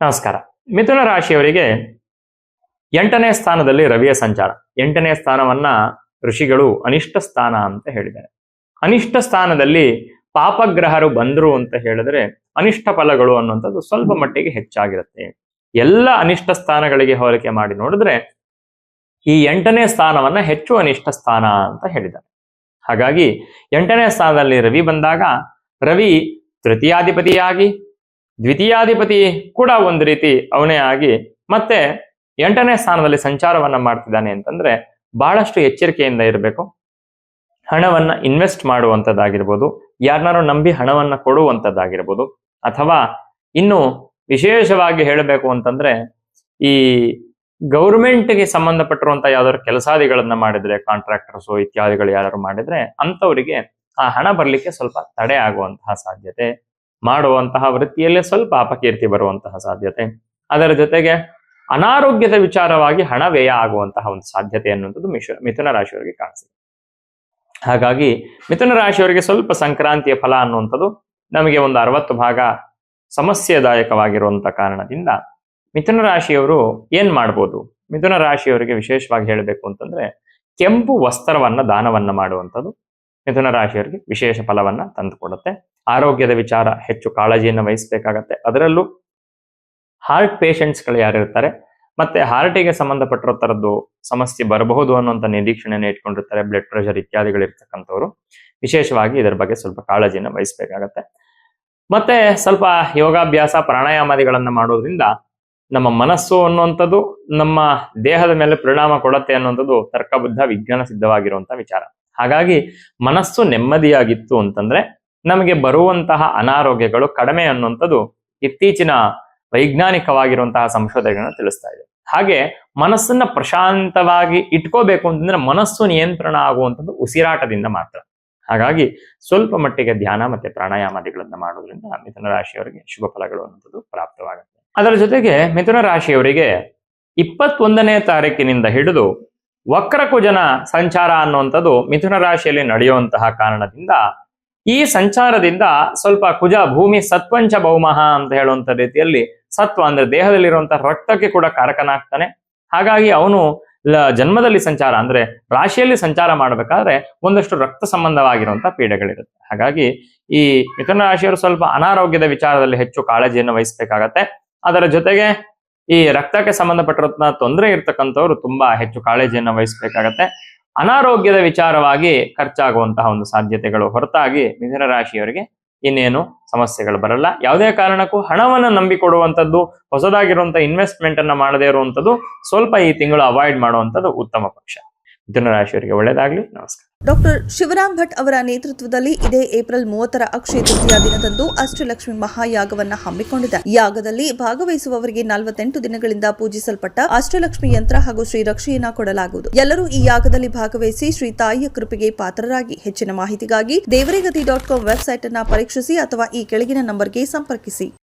ನಮಸ್ಕಾರ. ಮಿಥುನ ರಾಶಿಯವರಿಗೆ ಎಂಟನೇ ಸ್ಥಾನದಲ್ಲಿ ರವಿಯ ಸಂಚಾರ. ಎಂಟನೇ ಸ್ಥಾನವನ್ನ ಋಷಿಗಳು ಅನಿಷ್ಟ ಸ್ಥಾನ ಅಂತ ಹೇಳಿದ್ದಾರೆ. ಅನಿಷ್ಟ ಸ್ಥಾನದಲ್ಲಿ ಪಾಪಗ್ರಹರು ಬಂದರು ಅಂತ ಹೇಳಿದ್ರೆ ಅನಿಷ್ಟ ಫಲಗಳು ಅನ್ನುವಂಥದ್ದು ಸ್ವಲ್ಪ ಮಟ್ಟಿಗೆ ಹೆಚ್ಚಾಗಿರುತ್ತೆ. ಎಲ್ಲ ಅನಿಷ್ಟ ಸ್ಥಾನಗಳಿಗೆ ಹೋಲಿಕೆ ಮಾಡಿ ನೋಡಿದ್ರೆ ಈ ಎಂಟನೇ ಸ್ಥಾನವನ್ನ ಹೆಚ್ಚು ಅನಿಷ್ಟ ಸ್ಥಾನ ಅಂತ ಹೇಳಿದ್ದಾರೆ. ಹಾಗಾಗಿ ಎಂಟನೇ ಸ್ಥಾನದಲ್ಲಿ ರವಿ ಬಂದಾಗ ರವಿ ತೃತೀಯಾಧಿಪತಿಯಾಗಿ ದ್ವಿತೀಯಾಧಿಪತಿ ಕೂಡ ಒಂದು ರೀತಿ ಅವನೇ ಆಗಿ ಮತ್ತೆ ಎಂಟನೇ ಸ್ಥಾನದಲ್ಲಿ ಸಂಚಾರವನ್ನ ಮಾಡ್ತಿದ್ದಾನೆ ಅಂತಂದ್ರೆ ಬಹಳಷ್ಟು ಎಚ್ಚರಿಕೆಯಿಂದ ಇರಬೇಕು. ಹಣವನ್ನ ಇನ್ವೆಸ್ಟ್ ಮಾಡುವಂಥದ್ದಾಗಿರ್ಬೋದು ಯಾರನ್ನಾರು ನಂಬಿ ಹಣವನ್ನ ಕೊಡುವಂಥದ್ದಾಗಿರ್ಬೋದು, ಅಥವಾ ಇನ್ನು ವಿಶೇಷವಾಗಿ ಹೇಳಬೇಕು ಅಂತಂದ್ರೆ ಈ ಗೌರ್ಮೆಂಟ್ಗೆ ಸಂಬಂಧಪಟ್ಟಿರುವಂತ ಯಾವ್ದಾದ್ರು ಕೆಲಸಾದಿಗಳನ್ನ ಮಾಡಿದ್ರೆ, ಕಾಂಟ್ರಾಕ್ಟರ್ಸು ಇತ್ಯಾದಿಗಳು ಯಾರು ಮಾಡಿದ್ರೆ ಅಂತವರಿಗೆ ಆ ಹಣ ಬರ್ಲಿಕ್ಕೆ ಸ್ವಲ್ಪ ತಡೆ ಆಗುವಂತಹ ಸಾಧ್ಯತೆ ಮಾಡುವಂತಹ ವೃತ್ತಿಯಲ್ಲೇ ಸ್ವಲ್ಪ ಅಪಕೀರ್ತಿ ಬರುವಂತಹ ಸಾಧ್ಯತೆ. ಅದರ ಜೊತೆಗೆ ಅನಾರೋಗ್ಯದ ವಿಚಾರವಾಗಿ ಹಣ ವ್ಯಯ ಆಗುವಂತಹ ಒಂದು ಸಾಧ್ಯತೆ ಅನ್ನುವಂಥದ್ದು ಮಿಶ, ಮಿಥುನ ರಾಶಿಯವರಿಗೆ ಕಾಣಿಸುತ್ತೆ. ಹಾಗಾಗಿ ಮಿಥುನ ರಾಶಿಯವರಿಗೆ ಸ್ವಲ್ಪ ಸಂಕ್ರಾಂತಿಯ ಫಲ ಅನ್ನುವಂಥದ್ದು ನಮಗೆ ಒಂದು ಅರವತ್ತು ಭಾಗ ಸಮಸ್ಯೆದಾಯಕವಾಗಿರುವಂತ ಕಾರಣದಿಂದ ಮಿಥುನ ರಾಶಿಯವರು ಏನ್ ಮಾಡ್ಬೋದು? ಮಿಥುನ ರಾಶಿಯವರಿಗೆ ವಿಶೇಷವಾಗಿ ಹೇಳಬೇಕು ಅಂತಂದ್ರೆ ಕೆಂಪು ವಸ್ತ್ರವನ್ನ ದಾನವನ್ನ ಮಾಡುವಂಥದ್ದು ಮಿಥುನ ರಾಶಿಯವರಿಗೆ ವಿಶೇಷ ಫಲವನ್ನ ತಂದುಕೊಡುತ್ತೆ. ಆರೋಗ್ಯದ ವಿಚಾರ ಹೆಚ್ಚು ಕಾಳಜಿಯನ್ನು ವಹಿಸಬೇಕಾಗತ್ತೆ. ಅದರಲ್ಲೂ ಹಾರ್ಟ್ ಪೇಷಂಟ್ಸ್ಗಳು ಯಾರಿರ್ತಾರೆ ಮತ್ತೆ ಹಾರ್ಟಿಗೆ ಸಂಬಂಧಪಟ್ಟಿರೋ ಸಮಸ್ಯೆ ಬರಬಹುದು ಅನ್ನುವಂಥ ನಿರೀಕ್ಷಣೆಯನ್ನು ಇಟ್ಕೊಂಡಿರ್ತಾರೆ ಬ್ಲಡ್ ಪ್ರೆಷರ್ ಇತ್ಯಾದಿಗಳಿರ್ತಕ್ಕಂಥವ್ರು ವಿಶೇಷವಾಗಿ ಇದರ ಬಗ್ಗೆ ಸ್ವಲ್ಪ ಕಾಳಜಿಯನ್ನು ವಹಿಸಬೇಕಾಗತ್ತೆ. ಮತ್ತೆ ಸ್ವಲ್ಪ ಯೋಗಾಭ್ಯಾಸ, ಪ್ರಾಣಾಯಾಮಾದಿಗಳನ್ನ ಮಾಡೋದ್ರಿಂದ ನಮ್ಮ ಮನಸ್ಸು ಅನ್ನುವಂಥದ್ದು, ನಮ್ಮ ದೇಹದ ಮೇಲೆ ಪರಿಣಾಮ ಕೊಡುತ್ತೆ ಅನ್ನುವಂಥದ್ದು ತರ್ಕಬದ್ಧ ವಿಜ್ಞಾನ ಸಿದ್ಧವಾಗಿರುವಂತಹ ವಿಚಾರ. ಹಾಗಾಗಿ ಮನಸ್ಸು ನೆಮ್ಮದಿಯಾಗಿತ್ತು ಅಂತಂದ್ರೆ ನಮಗೆ ಬರುವಂತಹ ಅನಾರೋಗ್ಯಗಳು ಕಡಿಮೆ ಅನ್ನುವಂಥದ್ದು ಇತ್ತೀಚಿನ ವೈಜ್ಞಾನಿಕವಾಗಿರುವಂತಹ ಸಂಶೋಧನೆಗಳನ್ನು ತಿಳಿಸ್ತಾ ಇದೆ. ಹಾಗೆ ಮನಸ್ಸನ್ನ ಪ್ರಶಾಂತವಾಗಿ ಇಟ್ಕೋಬೇಕು ಅಂತಂದ್ರೆ ಮನಸ್ಸು ನಿಯಂತ್ರಣ ಆಗುವಂಥದ್ದು ಉಸಿರಾಟದಿಂದ ಮಾತ್ರ. ಹಾಗಾಗಿ ಸ್ವಲ್ಪ ಮಟ್ಟಿಗೆ ಧ್ಯಾನ ಮತ್ತೆ ಪ್ರಾಣಾಯಾಮಾದಿಗಳನ್ನ ಮಾಡೋದ್ರಿಂದ ಮಿಥುನ ರಾಶಿಯವರಿಗೆ ಶುಭ ಫಲಗಳು ಅನ್ನುವಂಥದ್ದು ಪ್ರಾಪ್ತವಾಗುತ್ತೆ. ಅದರ ಜೊತೆಗೆ ಮಿಥುನ ರಾಶಿಯವರಿಗೆ ಇಪ್ಪತ್ತೊಂದನೇ ತಾರೀಕಿನಿಂದ ಹಿಡಿದು ವಕ್ರಕುಜನ ಸಂಚಾರ ಅನ್ನುವಂಥದ್ದು ಮಿಥುನ ರಾಶಿಯಲ್ಲಿ ನಡೆಯುವಂತಹ ಕಾರಣದಿಂದ ಈ ಸಂಚಾರದಿಂದ ಸ್ವಲ್ಪ ಕುಜ ಭೂಮಿ ಸತ್ವಂಚ ಬಹುಮಹ ಅಂತ ಹೇಳುವಂತ ರೀತಿಯಲ್ಲಿ ಸತ್ವ ಅಂದ್ರೆ ದೇಹದಲ್ಲಿರುವಂತಹ ರಕ್ತಕ್ಕೆ ಕೂಡ ಕಾರಕನಾಗ್ತಾನೆ. ಹಾಗಾಗಿ ಅವನು ಜನ್ಮದಲ್ಲಿ ಸಂಚಾರ ಅಂದ್ರೆ ರಾಶಿಯಲ್ಲಿ ಸಂಚಾರ ಮಾಡಬೇಕಾದ್ರೆ ಒಂದಷ್ಟು ರಕ್ತ ಸಂಬಂಧವಾಗಿರುವಂತಹ ಪೀಡೆಗಳಿರುತ್ತೆ. ಹಾಗಾಗಿ ಈ ಮಿಥುನ ರಾಶಿಯವರು ಸ್ವಲ್ಪ ಅನಾರೋಗ್ಯದ ವಿಚಾರದಲ್ಲಿ ಹೆಚ್ಚು ಕಾಳಜಿಯನ್ನು ವಹಿಸಬೇಕಾಗತ್ತೆ. ಅದರ ಜೊತೆಗೆ ಈ ರಕ್ತಕ್ಕೆ ಸಂಬಂಧಪಟ್ಟಿರೋ ತೊಂದರೆ ಇರ್ತಕ್ಕಂಥವ್ರು ತುಂಬಾ ಹೆಚ್ಚು ಕಾಳಜಿಯನ್ನು ವಹಿಸಬೇಕಾಗತ್ತೆ. ಅನಾರೋಗ್ಯದ ವಿಚಾರವಾಗಿ ಖರ್ಚಾಗುವಂತಹ ಒಂದು ಸಾಧ್ಯತೆಗಳು ಹೊರತಾಗಿ ಮಿಥುನ ರಾಶಿಯವರಿಗೆ ಇನ್ನೇನು ಸಮಸ್ಯೆಗಳು ಬರಲ್ಲ. ಯಾವುದೇ ಕಾರಣಕ್ಕೂ ಹಣವನ್ನು ನಂಬಿಕೊಡುವಂಥದ್ದು, ಹೊಸದಾಗಿರುವಂಥ ಇನ್ವೆಸ್ಟ್ಮೆಂಟ್ ಅನ್ನ ಮಾಡದೇ ಇರುವಂಥದ್ದು ಸ್ವಲ್ಪ ಈ ತಿಂಗಳು ಅವಾಯ್ಡ್ ಮಾಡುವಂಥದ್ದು ಉತ್ತಮ ಪಕ್ಷ. ಮಿಥುನ ರಾಶಿಯವರಿಗೆ ಒಳ್ಳೆಯದಾಗಲಿ. ನಮಸ್ಕಾರ. ಡಾಕ್ಟರ್ ಶಿವರಾಮ್ ಭಟ್ ಅವರ ನೇತೃತ್ವದಲ್ಲಿ ಇದೇ ಏಪ್ರಿಲ್ ಮೂವತ್ತರ ಅಕ್ಷಯ ತೃತೀಯ ದಿನದಂದು ಅಷ್ಟಲಕ್ಷ್ಮಿ ಮಹಾಯಾಗವನ್ನು ಹಮ್ಮಿಕೊಂಡಿದೆ. ಯಾಗದಲ್ಲಿ ಭಾಗವಹಿಸುವವರಿಗೆ ನಲವತ್ತೆಂಟು ದಿನಗಳಿಂದ ಪೂಜಿಸಲ್ಪಟ್ಟ ಅಷ್ಟಲಕ್ಷ್ಮಿ ಯಂತ್ರ ಹಾಗೂ ಶ್ರೀ ರಕ್ಷೆಯನ್ನ ಕೊಡಲಾಗುವುದು. ಎಲ್ಲರೂ ಈ ಯಾಗದಲ್ಲಿ ಭಾಗವಹಿಸಿ ಶ್ರೀ ತಾಯಿಯ ಕೃಪೆಗೆ ಪಾತ್ರರಾಗಿ. ಹೆಚ್ಚಿನ ಮಾಹಿತಿಗಾಗಿ ದೇವರೇಗತಿ ಡಾಟ್ ಕಾಂ ವೆಬ್ಸೈಟ್ ಅನ್ನು ಪರೀಕ್ಷಿಸಿ ಅಥವಾ ಈ ಕೆಳಗಿನ ನಂಬರ್ಗೆ ಸಂಪರ್ಕಿಸಿ.